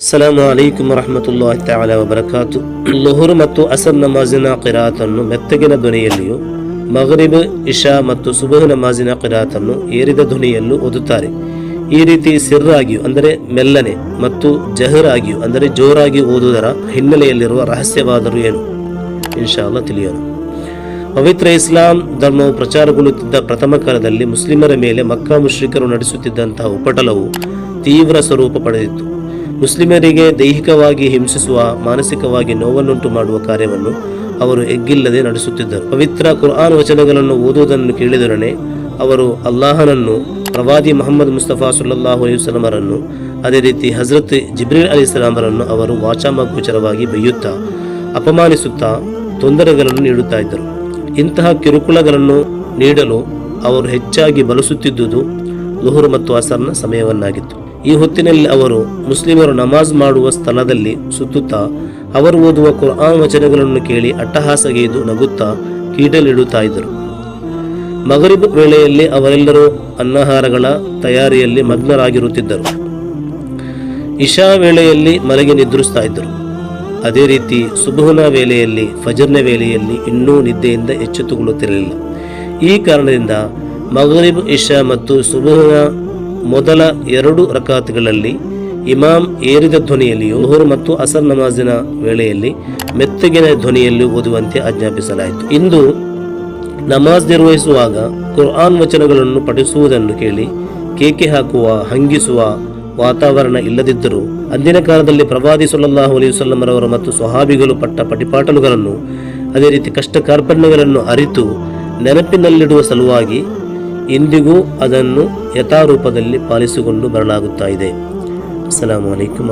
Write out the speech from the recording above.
ಅಸ್ಸಲಾಮು ಅಲೈಕುಮ್ ವರಹಮತುಲ್ಲಾಹಿ ತಆಲಾ ವಬರಕಾತು ಲುಹುರ್ ಮತ್ತು ಅಸರ್ ನಮಾಜಿನ ಕಿರಾತನ್ನು ಮೆತ್ತಗಿನ ಧ್ವನಿಯಲ್ಲಿಯೂ ಮಗರಿಬ್ ಇಶಾ ಮತ್ತು ಸುಬಹ್ ನಮಾಜಿನ ಕಿರಾತನ್ನು ಏರಿದ ಧ್ವನಿಯಲ್ಲೂ ಓದುತ್ತಾರೆ. ಈ ರೀತಿ ಸಿರ್ರಾಗಿಯೂ ಅಂದರೆ ಮೆಲ್ಲನೆ ಮತ್ತು ಜಹರಾಗಿಯೂ, ಅಂದರೆ ಜೋರಾಗಿ ಓದುವುದರ ಹಿನ್ನೆಲೆಯಲ್ಲಿರುವ ರಹಸ್ಯವಾದರೂ ಏನು? ಇನ್ಶಾಲ್ಲ ತಿಳಿಯೋಣ. ಪವಿತ್ರ ಇಸ್ಲಾಂ ಧರ್ಮವು ಪ್ರಚಾರಗೊಳ್ಳುತ್ತಿದ್ದ ಪ್ರಥಮ ಕಾಲದಲ್ಲಿ ಮುಸ್ಲಿಮರ ಮೇಲೆ ಮಕ್ಕಾ ಮುಶ್ರಿಕರು ನಡೆಸುತ್ತಿದ್ದಂತಹ ಉಪಟಲವು ತೀವ್ರ ಸ್ವರೂಪ ಪಡೆದಿತ್ತು. ಮುಸ್ಲಿಮರಿಗೆ ದೈಹಿಕವಾಗಿ ಹಿಂಸಿಸುವ, ಮಾನಸಿಕವಾಗಿ ನೋವನ್ನುಂಟು ಮಾಡುವ ಕಾರ್ಯವನ್ನು ಅವರು ಎಗ್ಗಿಲ್ಲದೆ ನಡೆಸುತ್ತಿದ್ದರು. ಪವಿತ್ರ ಕುರ್ಆನ್ ವಚನಗಳನ್ನು ಓದುವುದನ್ನು ಕೇಳಿದೊಡನೆ ಅವರು ಅಲ್ಲಾಹನನ್ನು, ಪ್ರವಾದಿ ಮೊಹಮ್ಮದ್ ಮುಸ್ತಫಾ ಸುಲ್ಲಾಹು ಅಲೈವಲಮರನ್ನು ಅದೇ ರೀತಿ ಹಜರತ್ ಜಿಬ್ರೀಲ್ ಅಲಿ ಸಲಾಮರನ್ನು ಅವರು ವಾಚಾಮಗೋಚರವಾಗಿ ಬೈಯುತ್ತಾ, ಅಪಮಾನಿಸುತ್ತಾ ತೊಂದರೆಗಳನ್ನು ನೀಡುತ್ತಾ ಇದ್ದರು. ಇಂತಹ ಕಿರುಕುಳಗಳನ್ನು ನೀಡಲು ಅವರು ಹೆಚ್ಚಾಗಿ ಬಳಸುತ್ತಿದ್ದುದು ಲುಹುರ್ ಮತ್ತು ಅಸರ್ನ ಸಮಯವನ್ನಾಗಿತ್ತು. ಈ ಹೊತ್ತಿನಲ್ಲಿ ಅವರು ಮುಸ್ಲಿಮರು ನಮಾಜ್ ಮಾಡುವ ಸ್ಥಳದಲ್ಲಿ ಸುತ್ತುತ್ತಾ, ಅವರು ಓದುವ ಕುರ್ಆನ್ ವಚನಗಳನ್ನು ಕೇಳಿ ಅಟ್ಟಹಾಸಗೈದು ನಗುತ್ತಾ ಕೀಟಲಿಡುತ್ತಾ ಇದ್ದರು. ಮಗರಿಬ್ ವೇಳೆಯಲ್ಲಿ ಅವರೆಲ್ಲರೂ ಅನ್ನಹಾರಗಳ ತಯಾರಿಯಲ್ಲಿ ಮಗ್ನರಾಗಿರುತ್ತಿದ್ದರು. ಇಶಾ ವೇಳೆಯಲ್ಲಿ ಮಲಗಿ ನಿದ್ರಿಸ್ತಾ ಇದ್ದರು. ಅದೇ ರೀತಿ ಸುಬುಹನ ವೇಳೆಯಲ್ಲಿ, ಫಜರ್ನ ವೇಳೆಯಲ್ಲಿ ಇನ್ನೂ ನಿದ್ದೆಯಿಂದ ಎಚ್ಚೆತ್ತುಕೊಳ್ಳುತ್ತಿರಲಿಲ್ಲ. ಈ ಕಾರಣದಿಂದ ಮಗರಿಬ್, ಇಶಾ ಮತ್ತು ಸುಬುಹನ ಮೊದಲ ಎರಡು ರಕಾತ್ಗಳಲ್ಲಿ ಇಮಾಮ್ ಏರಿದ ಧ್ವನಿಯಲ್ಲಿಯೂ ಲುಹುರ್ ಮತ್ತು ಅಸರ್ ನಮಾಜಿನ ವೇಳೆಯಲ್ಲಿ ಮೆತ್ತಗಿನ ಧ್ವನಿಯಲ್ಲಿ ಓದುವಂತೆ ಆಜ್ಞಾಪಿಸಲಾಯಿತು. ಇಂದು ನಮಾಜ್ ನಿರ್ವಹಿಸುವಾಗ ಕುರ್ಆನ್ ವಚನಗಳನ್ನು ಪಠಿಸುವುದನ್ನು ಕೇಳಿ ಕೇಕೆ ಹಾಕುವ, ಹಂಗಿಸುವ ವಾತಾವರಣ ಇಲ್ಲದಿದ್ದರೂ ಅಂದಿನ ಕಾಲದಲ್ಲಿ ಪ್ರವಾದಿ ಸುಲಲ್ಲಾಹು ಅಲೈಹಿ ವಸಲ್ಲಮರವರು ಮತ್ತು ಸ್ವಹಾಬಿಗಳು ಪಟ್ಟ ಪಟಿಪಾಟಲುಗಳನ್ನು ಅದೇ ರೀತಿ ಕಷ್ಟ ಕಾರ್ಪಣ್ಯಗಳನ್ನು ಅರಿತು ನೆನಪಿನಲ್ಲಿಡುವ ಸಲುವಾಗಿ ಇಂದಿಗೂ ಅದನ್ನು ಯಥಾರೂಪದಲ್ಲಿ ಪಾಲಿಸಿಕೊಂಡು ಬರಲಾಗುತ್ತಾ ಇದೆ. ಅಸ್ಸಲಾಮು ಅಲೈಕುಮ್